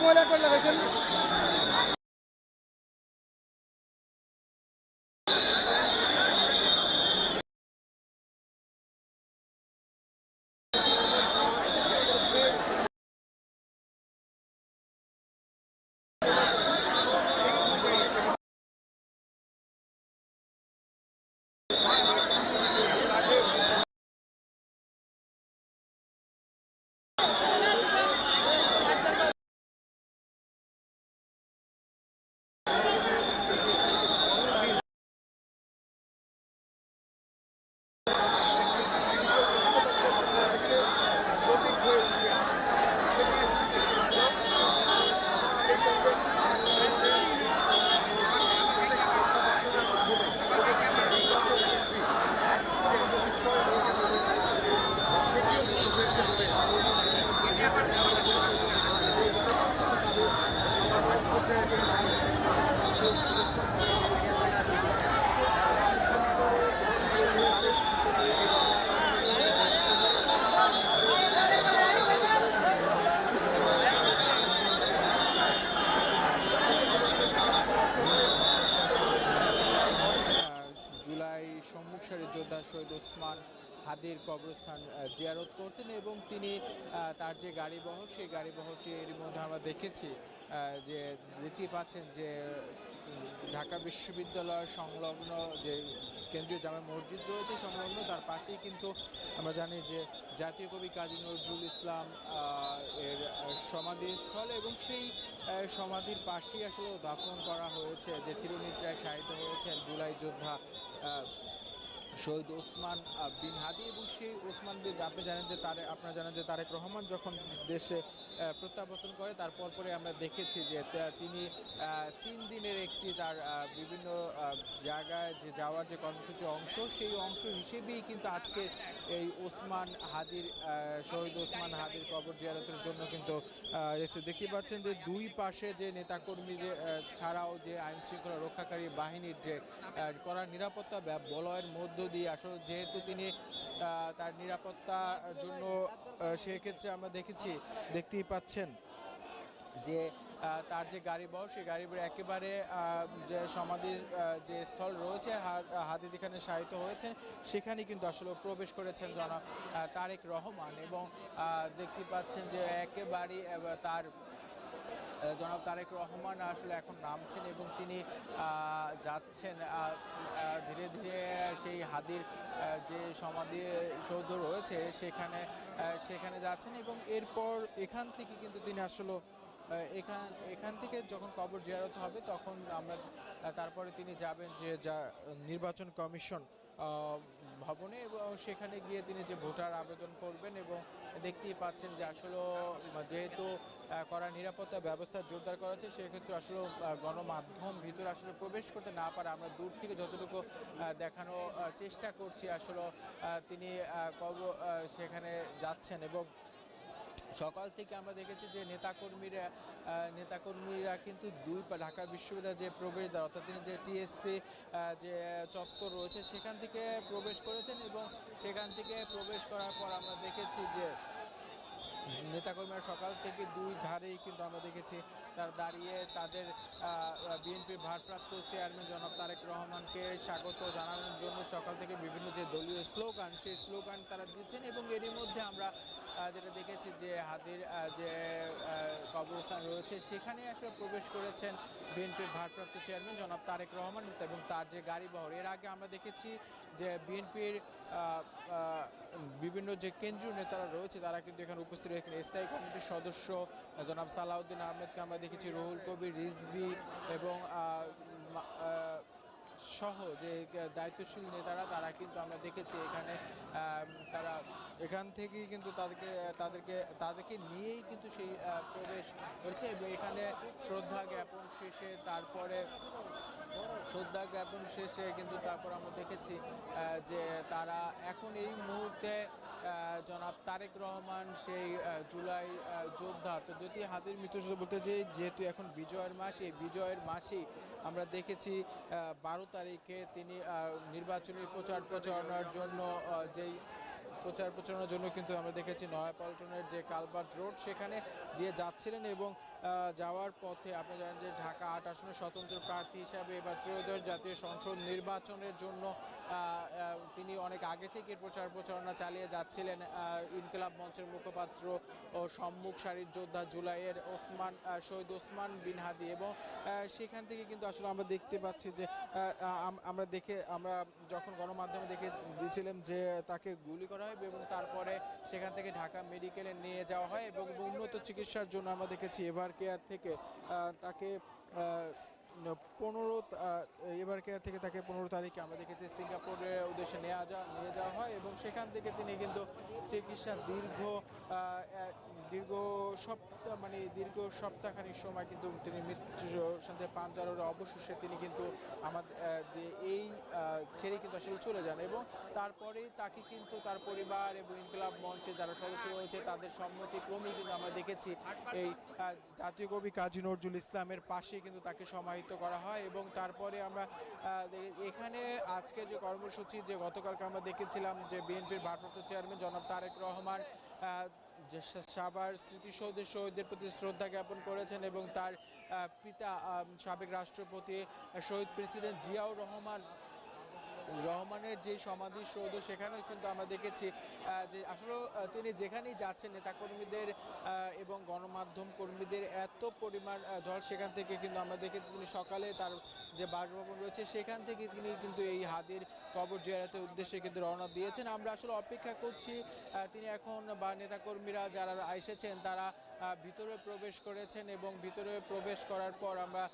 Mora con la canción পাচ্ছেন যে ঢাকা বিশ্ববিদ্যালয় সংলগ্ন যে কেন্দ্রীয় জামে মসজিদ রয়েছে সংলগ্ন, তার পাশেই কিন্তু আমরা জানি যে জাতীয় কবি কাজী নজরুল ইসলাম এর সমাধিস্থল এবং সেই সমাধির পাশেই আসলে দাফন করা হয়েছে, যে চিরনিদ্রায় সাহিত্য হয়েছেন জুলাই যোদ্ধা শহীদ ওসমান বিন হাদি এবং সেই ওসমান বিন, আপনি জানেন যে তারে, আপনারা জানেন যে তারেক রহমান যখন দেশে প্রত্যাবর্তন করে, তারপর পরে আমরা দেখেছি যে তিনি তিন দিনের একটি তার বিভিন্ন জায়গায় যে যাওয়ার যে কর্মসূচি অংশ, সেই অংশ হিসেবেই কিন্তু আজকে এই ওসমান হাদির শহীদ ওসমান হাদির কবর জিয়ারতের জন্য কিন্তু এসেছে। দেখতে পাচ্ছেন যে দুই পাশে যে নেতাকর্মী ছাড়াও যে আইনশৃঙ্খলা রক্ষাকারী বাহিনীর যে কড়া নিরাপত্তা বলয়ের মধ্য দিয়ে আসলে যেহেতু তিনি তার নিরাপত্তার জন্য সেক্ষেত্রে আমরা দেখেছি দেখতেই পাচ্ছেন যে তার যে গাড়ি বহর সেই গাড়ি বহর একেবারে যে সমাধি আহ, যে স্থল রয়েছে হা- হাদি যেখানে শায়িত হয়েছেন সেখানে কিন্তু আসলে প্রবেশ করেছেন জনাব তারেক রহমান এবং দেখতে পাচ্ছেন যে একেবারে আহ, তার জনাব তারেক রহমান আসলে এখন নামছেন এবং তিনি যাচ্ছেন ধীরে ধীরে সেই হাদির যে সমাধি সৌধ রয়েছে সেখানে সেখানে যাচ্ছেন এবং এরপর এখান থেকে কিন্তু তিনি আসলে এখান এখান থেকে যখন কবর জিয়ারত হবে, তখন আমরা তারপরে তিনি যাবেন যে যা, নির্বাচন কমিশন ভবনে এবং সেখানে গিয়ে তিনি যে ভোটার আবেদন করবেন এবং দেখতেই পাচ্ছেন যে আসলে, যেহেতু কড়া নিরাপত্তা ব্যবস্থা জোরদার করা হচ্ছে সেক্ষেত্রে আসলে গণমাধ্যম ভিতরে আসলে প্রবেশ করতে না পারে। আমরা দূর থেকে যতটুকু দেখানো চেষ্টা করছি, আসলে তিনি সেখানে যাচ্ছেন এবং সকাল থেকে আমরা দেখেছি যে নেতাকর্মীরা নেতাকর্মীরা কিন্তু দুই ঢাকা বিশ্ববিদ্যালয়ের যে প্রবেশদ্বার, অর্থাৎ তিনি যে টিএসসি যে চত্বর রয়েছে, সেখান থেকে প্রবেশ করেছেন এবং সেখান থেকে প্রবেশ করার পর আমরা দেখেছি যে নেতাকর্মীরা সকাল থেকে দুই ধারেই কিন্তু আমরা দেখেছি তারা দাঁড়িয়ে তাদের বিএনপির ভারপ্রাপ্ত চেয়ারম্যান জনাব তারেক রহমানকে স্বাগত জানানোর জন্য সকাল থেকে বিভিন্ন যে দলীয় স্লোগান, সেই স্লোগান তারা দিচ্ছেন এবং এরই মধ্যে আমরা যেটা দেখেছি যে হাদির যে কবরস্থান রয়েছে, সেখানে আসলে প্রবেশ করেছেন বিএনপির ভারপ্রাপ্ত চেয়ারম্যান জনাব তারেক রহমান এবং তার যে গাড়ি বহর। এর আগে আমরা দেখেছি যে বিএনপির বিভিন্ন যে কেন্দ্রীয় নেতারা রয়েছে, তারা কিন্তু এখানে উপস্থিত এখানে স্থায়ী কমিটির সদস্য জনাব সালাউদ্দিন আহমেদকে আমরা দেখেছি রোহুল কবির রিজভি এবং সহ যে দায়িত্বশীল নেতারা, তারা কিন্তু আমরা দেখেছি এখানে তারা এখান থেকেই কিন্তু তাদেরকে তাদেরকে তাদেরকে নিয়েই কিন্তু সেই প্রবেশ হয়েছে এবং এখানে শ্রদ্ধা জ্ঞাপন শেষে তারপরে, শ্রদ্ধা জ্ঞাপন শেষে কিন্তু তারপর আমরা দেখেছি যে তারা এখন এই মুহূর্তে জনাব তারেক রহমান সেই জুলাই যোদ্ধা, তো যদি হাতির মৃত্যু বলতে যে যেহেতু এখন বিজয়ের মাস, এই বিজয়ের মাসেই আমরা দেখেছি বারো তারিখে তিনি নির্বাচনী প্রচার প্রচারণার জন্য যেই প্রচার প্রচারণার জন্য কিন্তু আমরা দেখেছি নয়াপল্টনের যে কালভার্ট রোড, সেখানে দিয়ে যাচ্ছিলেন এবং যাওয়ার পথে আপনি জানেন যে ঢাকা আট আসনের স্বতন্ত্র প্রার্থী হিসাবে এবার ত্রয়োদশ জাতীয় সংসদ নির্বাচনের জন্য তিনি অনেক আগে থেকে প্রচার প্রচারণা চালিয়ে যাচ্ছিলেন ইনকিলাব মঞ্চের মুখপাত্র ও সম্মুখ সারির যোদ্ধা জুলাইয়ের ওসমান শহীদ ওসমান বিন হাদি এবং সেখান থেকে কিন্তু আসলে আমরা দেখতে পাচ্ছি যে আমরা দেখে, আমরা যখন গণমাধ্যমে দেখে দিয়েছিলাম যে তাকে গুলি করা হয় এবং তারপরে সেখান থেকে ঢাকা মেডিকেলে নিয়ে যাওয়া হয় এবং উন্নত চিকিৎসার জন্য আমরা দেখেছি এভার কেয়ার থেকে তাকে পনেরো এবার কেয়ার থেকে তাকে পনেরো তারিখে আমরা দেখেছি সিঙ্গাপুরের উদ্দেশ্যে নেওয়া যাওয়া নিয়ে যাওয়া হয় এবং সেখান থেকে তিনি কিন্তু চিকিৎসা দীর্ঘ দীর্ঘ সপ্তাহ মানে দীর্ঘ সপ্তাহখানিক সময় কিন্তু তিনি মৃত্যু সাথে পাঞ্জারের অবশেষে তিনি কিন্তু আমাদের যে এই ছেড়ে কিন্তু আসলে চলে যান এবং তারপরে তাকে কিন্তু তার পরিবার এবং ইনকলাব মঞ্চে যারা সদস্য রয়েছে তাদের সম্মতিক্রমেই কিন্তু আমরা দেখেছি এই জাতীয় কবি কাজী নজরুল ইসলামের পাশে কিন্তু তাকে সমাহিত করা হয় এবং তারপরে আমরা এখানে আজকে যে কর্মসূচি যে গতকালকে আমরা দেখেছিলাম যে বিএনপির ভারপ্রাপ্ত চেয়ারম্যান জনাব তারেক রহমান যে সা- সাভার স্মৃতিসৌধে শহীদদের প্রতি শ্রদ্ধা জ্ঞাপন করেছেন এবং তার পিতা সাবেক রাষ্ট্রপতি শহীদ প্রেসিডেন্ট জিয়াউর রহমান রহমানের যে সমাধি সৌধ, সেখানেও কিন্তু আমরা দেখেছি যে আসলে তিনি যেখানেই যাচ্ছেন, নেতাকর্মীদের এবং গণমাধ্যম কর্মীদের এত পরিমাণ ঢল সেখান থেকে কিন্তু আমরা দেখেছি তিনি সকালে তার যে বাসভবন রয়েছে, সেখান থেকে তিনি কিন্তু এই হাদির কবর জিয়ারতের উদ্দেশ্যে কিন্তু রওনা দিয়েছেন। আমরা আসলে অপেক্ষা করছি তিনি এখন বা নেতাকর্মীরা যারা এসেছেন, তারা ভিতরে প্রবেশ করেছেন এবং ভিতরে প্রবেশ করার পর আমরা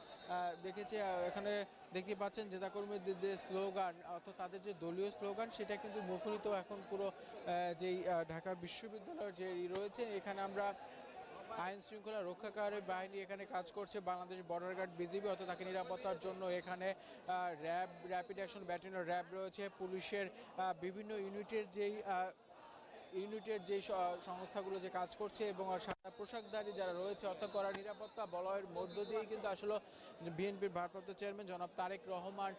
দেখেছি এখানে দেখতে পাচ্ছেন নেতাকর্মীদের যে স্লোগান, অর্থাৎ তাদের যে দলীয় স্লোগান, সেটা কিন্তু মুখরিত এখন পুরো যেই ঢাকা বিশ্ববিদ্যালয়ের যে রয়েছে, এখানে আমরা আইন শৃঙ্খলা রক্ষাকারী বাহিনী এখানে কাজ করছে, বাংলাদেশ বর্ডার গার্ড বিজিবি, অর্থাৎ তাকে নিরাপত্তার জন্য এখানে RAB rapid action battalion RAB রয়েছে, পুলিশের বিভিন্ন ইউনিটের যেই ইউনিটের যে সংস্থাগুলো যে কাজ করছে এবং সাদা পোশাকধারী যারা রয়েছে, অর্থাৎ করা নিরাপত্তা বলয়ের মধ্য দিয়েই কিন্তু আসলে বিএনপির ভারপ্রাপ্ত চেয়ারম্যান জনাব তারেক রহমান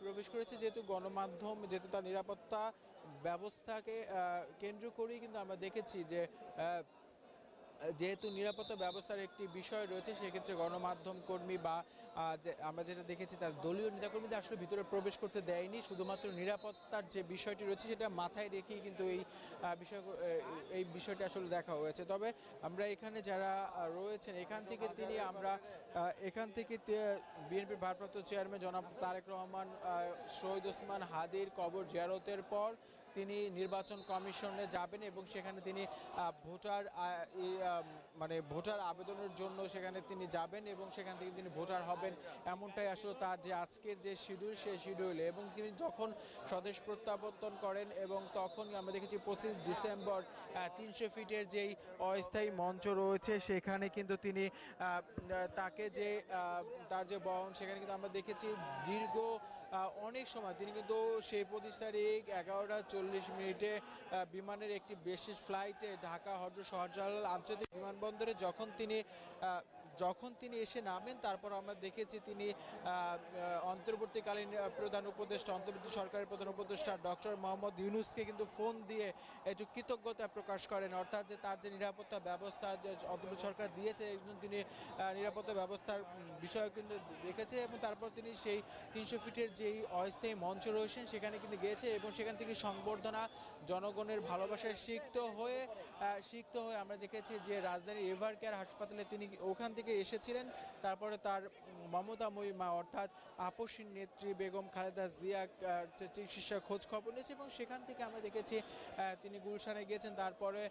প্রবেশ করেছে। যেহেতু গণমাধ্যম, যেহেতু তার নিরাপত্তা ব্যবস্থাকে কেন্দ্র করেই কিন্তু আমরা দেখেছি যে যেহেতু নিরাপত্তা ব্যবস্থার একটি বিষয় রয়েছে, সেক্ষেত্রে গণমাধ্যম কর্মী বা আমরা যেটা দেখেছি, তার দলীয় নেতাকর্মীদের আসলে ভিতরে প্রবেশ করতে দেয়নি। শুধুমাত্র নিরাপত্তার যে বিষয়টি রয়েছে, সেটা মাথায় রেখেই কিন্তু এই বিষয় এই বিষয়টি আসলে দেখা হয়েছে। তবে আমরা এখানে যারা রয়েছেন, এখান থেকে তিনি আমরা এখান থেকে বিএনপির ভারপ্রাপ্ত চেয়ারম্যান জনাব তারেক রহমান শহীদ ওসমান হাদির কবর জিয়ারতের পর তিনি নির্বাচন কমিশনে যাবেন এবং সেখানে তিনি ভোটার মানে ভোটার আবেদনের জন্য সেখানে তিনি যাবেন এবং সেখান থেকে তিনি ভোটার হবেন এমনটাই আসলে তার যে আজকের যে শিডিউল, সেই শিডিউলে। এবং তিনি যখন স্বদেশ প্রত্যাবর্তন করেন এবং তখন আমরা দেখেছি পঁচিশ ডিসেম্বর তিনশো ফিটের যেই অস্থায়ী মঞ্চ রয়েছে, সেখানে কিন্তু তিনি তাকে যে তার যে বহন, সেখানে কিন্তু আমরা দেখেছি দীর্ঘ অনেক সময় তিনি কিন্তু সেই পঁচিশ তারিখ এগারোটা চল্লিশ মিনিটে বিমানের একটি বেশি ফ্লাইটে ঢাকা হজরত শাহজালাল আন্তর্জাতিক বিমানবন্দরে যখন তিনি যখন তিনি এসে নামেন, তারপর আমরা দেখেছি তিনি অন্তর্বর্তীকালীন প্রধান উপদেষ্টা, অন্তর্বর্তী সরকারের প্রধান উপদেষ্টা ডক্টর মোহাম্মদ ইউনুসকে কিন্তু ফোন দিয়ে একটু কৃতজ্ঞতা প্রকাশ করেন। অর্থাৎ যে তার যে নিরাপত্তা ব্যবস্থা যে অন্তর্বর্তী সরকার দিয়েছে, একজন তিনি নিরাপত্তা ব্যবস্থার বিষয় কিন্তু দেখেছে এবং তারপর তিনি সেই তিনশো ফিটের যেই অস্থায়ী মঞ্চ রয়েছেন, সেখানে কিন্তু গিয়েছে এবং সেখান থেকে সংবর্ধনা জনগণের ভালোবাসায় সিক্ত হয়ে সিক্ত হয়ে আমরা দেখেছি যে রাজধানীর এভার কেয়ার হাসপাতালে তিনি ওখান থেকে এসেছিলেন। তারপরে তার মমতাময়ী মা অর্থাৎ আপসীর নেত্রী বেগম খালেদা জিয়া চিকিৎসার খোঁজ খবর নিয়েছে এবং সেখান থেকে আমরা দেখেছি তিনি গুলশানে গিয়েছেন। তারপরে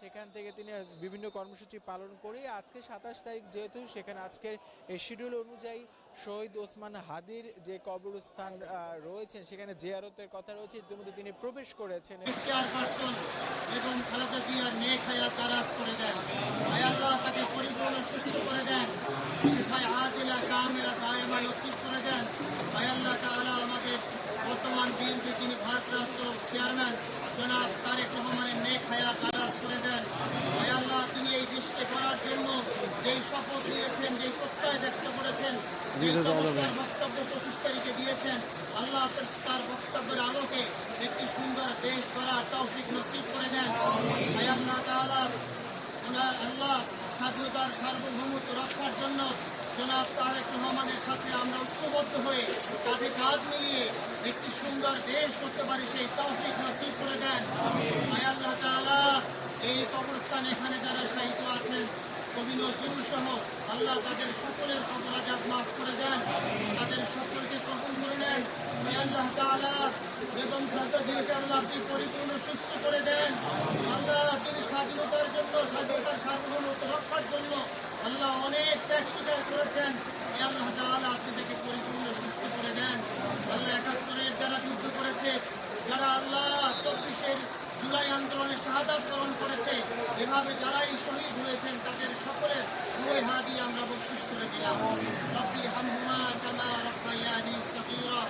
সেখান থেকে তিনি বিভিন্ন কর্মসূচি পালন করে আজকে সাতাশ তারিখ যেহেতু সেখানে আজকের শিডিউল অনুযায়ী শহীদ ওসমান হাদির যে কবরস্থান আহ, রয়েছেন সেখানে জিয়ারতের কথা রয়েছে। ইতিমধ্যে তিনি প্রবেশ করেছেন। এবং খালেদা জিয়ার নেক হায়াত করে দেন। তাকে পরিপূর্ণ সুস্থ করে দেন। কামেরা দায়মা নসিব করে দেন। আমাদের বর্তমান বিএনপি তিনি ভারপ্রাপ্ত চেয়ারম্যান জনাব তারেক রহমানের নেক হায়াত তারাজ করে দেন। এই দেশকে করার জন্য যেই শপথ নিয়েছেন যেই প্রত্যয় ব্যক্ত করেছেন বক্তব্য পঁচিশ তারিখে দিয়েছেন আল্লাহ তার বক্তব্যের আলোকে একটি সুন্দর দেশ গড়ার তৌফিক নসিব করে দেন। আয় আল্লাহ আল্লাহ স্বাধীনতার সার্বভৌমত্ব রক্ষার জন্য জনাব তারেক রহমানের সাথে আমরা ঐক্যবদ্ধ হয়ে কাঁধে কাঁধ মিলিয়ে একটি সুন্দর দেশ করতে পারি সেই তৌফিক নসিব করে দেন। আয় আল্লাহ তাআলা এই কবরস্থান এখানে যারা শাহিত আছেন, কবি নজরুল সহ, আল্লাহ তাদের সকলের কবর আজাব মাফ করে দেন। তাদের সকলকে কবুল করে নেন। আল্লাহ তাআলা, বেগম খালেদা জিয়াকে আল্লাহ আপনি পরিপূর্ণ সুস্থ করে দেন। আল্লাহ তিনি স্বাধীনতার জন্য, স্বাধীনতার সার্বভৌমত্ব রক্ষার জন্য আল্লাহ অনেক ত্যাগ স্বীকার করেছেন। আল্লাহ তাআলা, আপনি তাকে পরিপূর্ণ সুস্থ করে দেন। আল্লাহ একাত্তরের যারা যুদ্ধ করেছে, যারা আল্লাহ চব্বিশের জুলাই আন্দোলনে শাহাদাত বরণ করেছে। এভাবে যারা যারাই শহীদ হয়েছেন, তাদের সকলের দুই হাতই আমরা বকশিস করে দিলাম। রব্বির হামহুমা কামা রব্বায়ানি সকিরা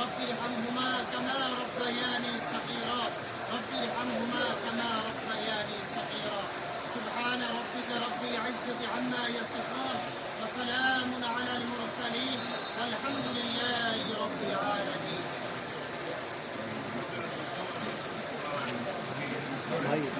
রব্বির হামহুমা কামা রব্বায়ানি সকিরা রব্বির হামহুমা কামা রব্বায়ানি সকিরা সুবহান রব্বিকা রব্বিল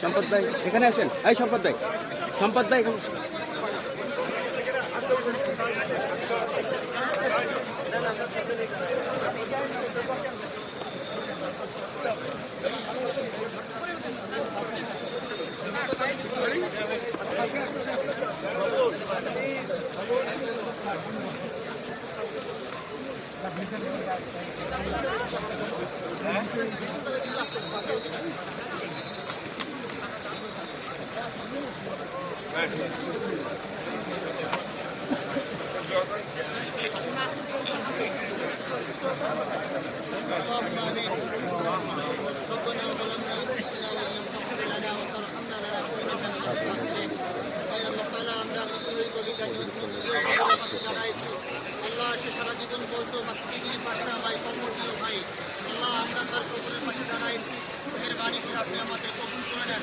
সম্পদ ভাই এখানে আসেন এই সম্পদ ভাই সম্পদ ভাই এখানে আল্লাহ সে সারা জীবন বলতো মাসজিদের পাশে আমায় দিও ভাই আল্লাহ আমরা তার কবরের পাশে দাঁড়াইছি বাণী আপনি আমাদের কবুল করে নেন।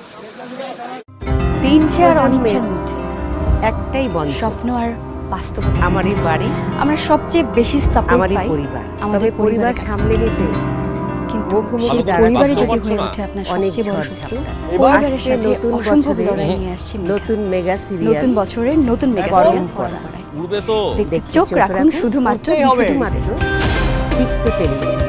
ইচ্ছে আর অনিচ্ছার মধ্যে একটাই বন্ধ। স্বপ্ন আর বাস্তবতা আমারই বাড়ি আমরা সবচেয়ে বেশি সাপোর্ট আমারই পাই পরিবার। আমাদের পরিবার সামলে নিতে কিন্তু সেই পরিবারে যদি হয়ে ওঠে আপনার সবচেয়ে বড় শত্রু পরিবারের সাথে নতুন অসম্ভব বছরে লড়াই নিয়ে আসছে নতুন মেগা সিরিয়াল নতুন বছরের নতুন মেগা সিরিয়াল তো চোখ রাখুন শুধুমাত্র শুধুমাত্র। তিক্ত টেলিভিশন।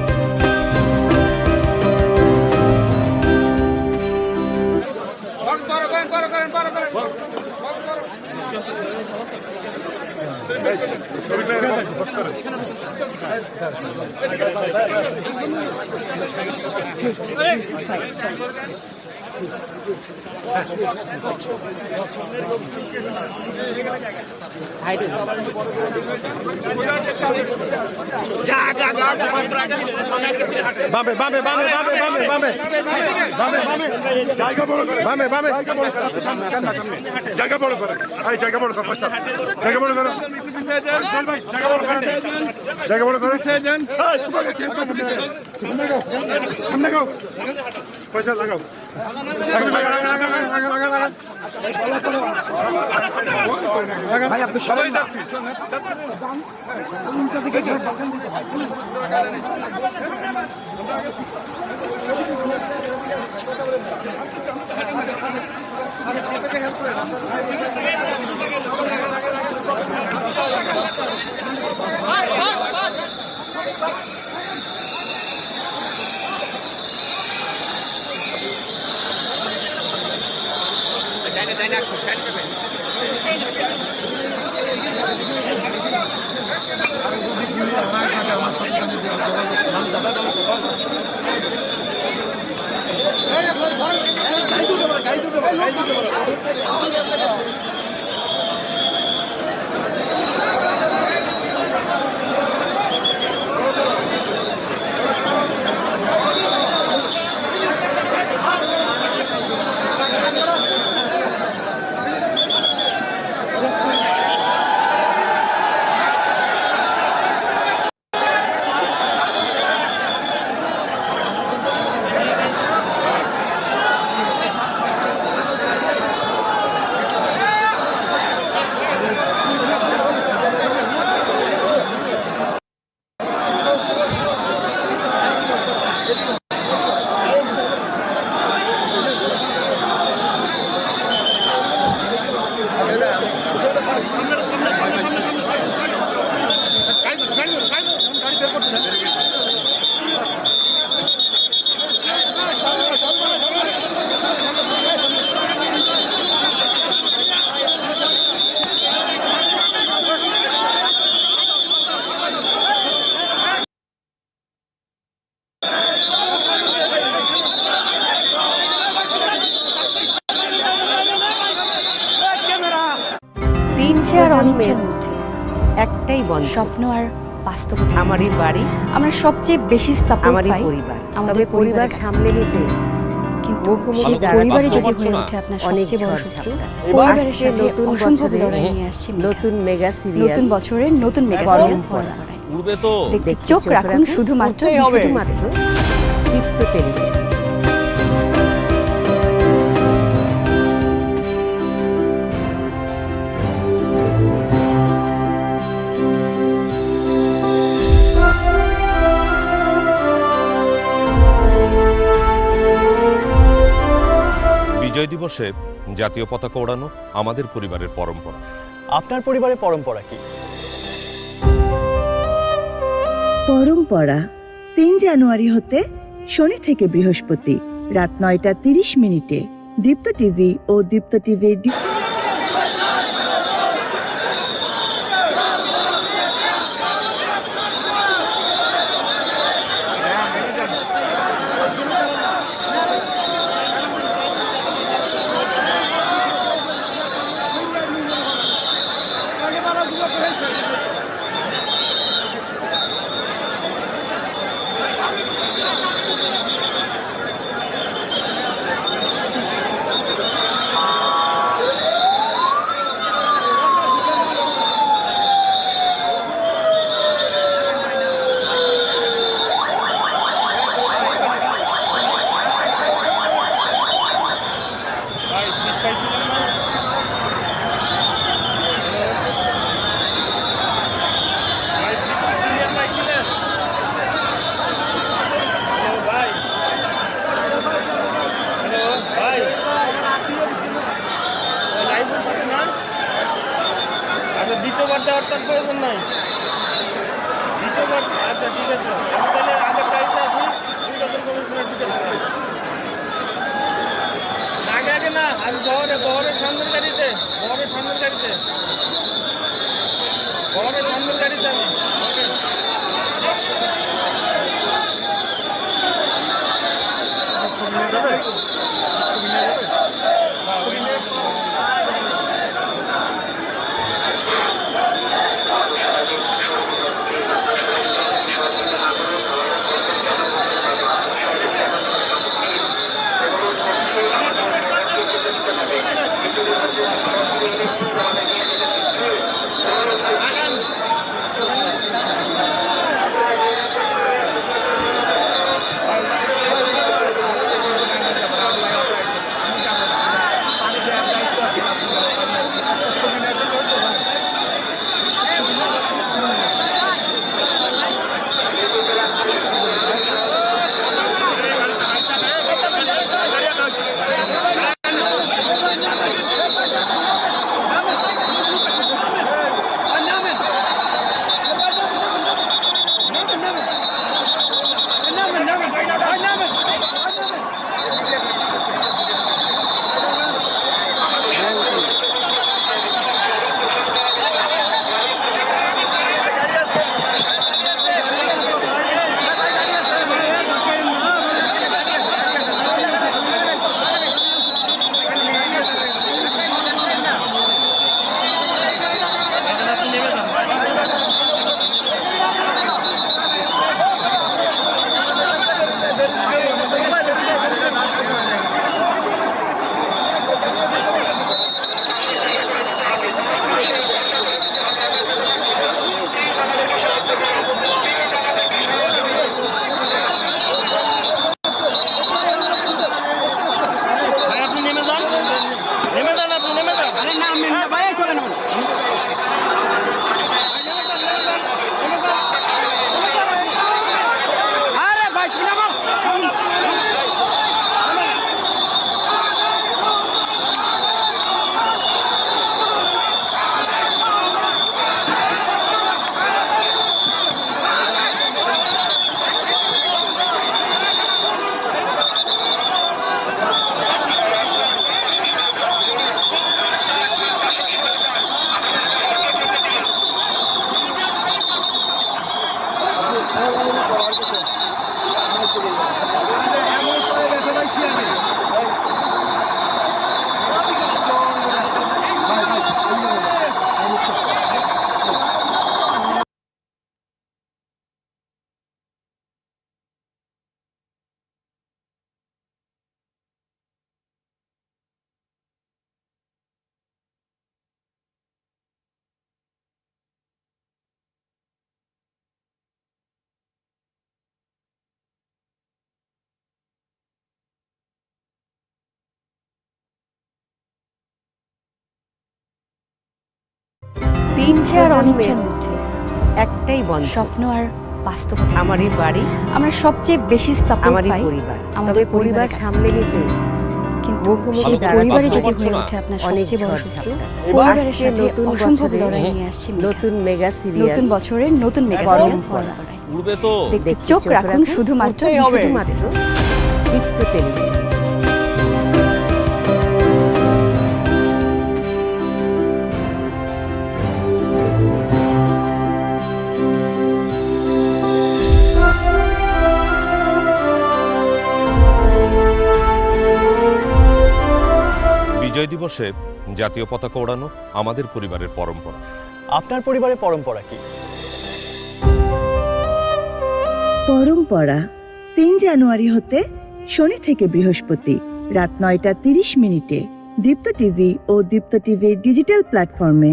যা যা যা বামে বামে বামে বামে বামে বামে বামে বামে জায়গা বড় করে। বামে বামে জায়গা বড় করে। এই জায়গা বড় কর পয়সা। জায়গা বড় করো। জায়গা বড় করে। জায়গা বড় করে। সামনে গাও পয়সা লাগাও। ভাই আপনি সবাই যাচ্ছি। Hey, hey, hey. Hadi. স্বপ্ন আর বাস্তবতা আমারই বাড়ি। আমরা সবচেয়ে বেশি সাপোর্ট আমারই পাই পরিবার। আমাদের পরিবার সামলে নিতে কিন্তু মুখোমুখি সেই পরিবারে যদি হয়ে ওঠে আপনার সবচেয়ে বড় শত্রু পরিবারের সাথে নতুন অসম্ভব বছরে লড়াই নিয়ে আসছে নতুন মেগা সিরিয়াল নতুন বছরের নতুন মেগা সিরিয়াল তো। চোখ রাখুন শুধুমাত্র শুধুমাত্র দীপ্ত টেলিভিশন। বিজয় দিবসে জাতীয় পতাকা ওড়ানো আমাদের পরিবারের পরম্পরা। আপনার পরিবারের পরম্পরা কি? পরম্পরা তিন জানুয়ারি হতে শনি থেকে বৃহস্পতি রাত নয়টা তিরিশ মিনিটে দীপ্ত টিভি ও দীপ্ত টিভির Thank you. নেমে যান আরে না ভাই চলেন আরে ভাই কি নাম তিন আর অনিচ্ছার মধ্যে। একটাই বন্ধ। স্বপ্ন আর বাস্তবতা আমারই বাড়ি আমরা সবচেয়ে বেশি সাপোর্ট পাই পরিবার। আমাদের পরিবার সামলে নিতে কিন্তু সেই পরিবারে যদি হয়ে ওঠে আপনার সবচেয়ে বড় শত্রু। পরিবারের সাথে নতুন অসম্ভব লড়াই নিয়ে আসছে নতুন মেগা সিরিয়াল নতুন বছরের নতুন মেগা তো। চোখ রাখুন শুধুমাত্র শুধুমাত্র দীপ্ত টেলিভিশন। বিজয় দিবসে জাতীয় পতাকা ওড়ানো আমাদের পরিবারের পরম্পরা। আপনার পরিবারের পরম্পরা কি? পরম্পরা তিন জানুয়ারি হতে শনি থেকে বৃহস্পতি রাত নয়টা তিরিশ মিনিটে দীপ্ত টিভি ও দীপ্ত টিভির ডিজিটাল প্ল্যাটফর্মে।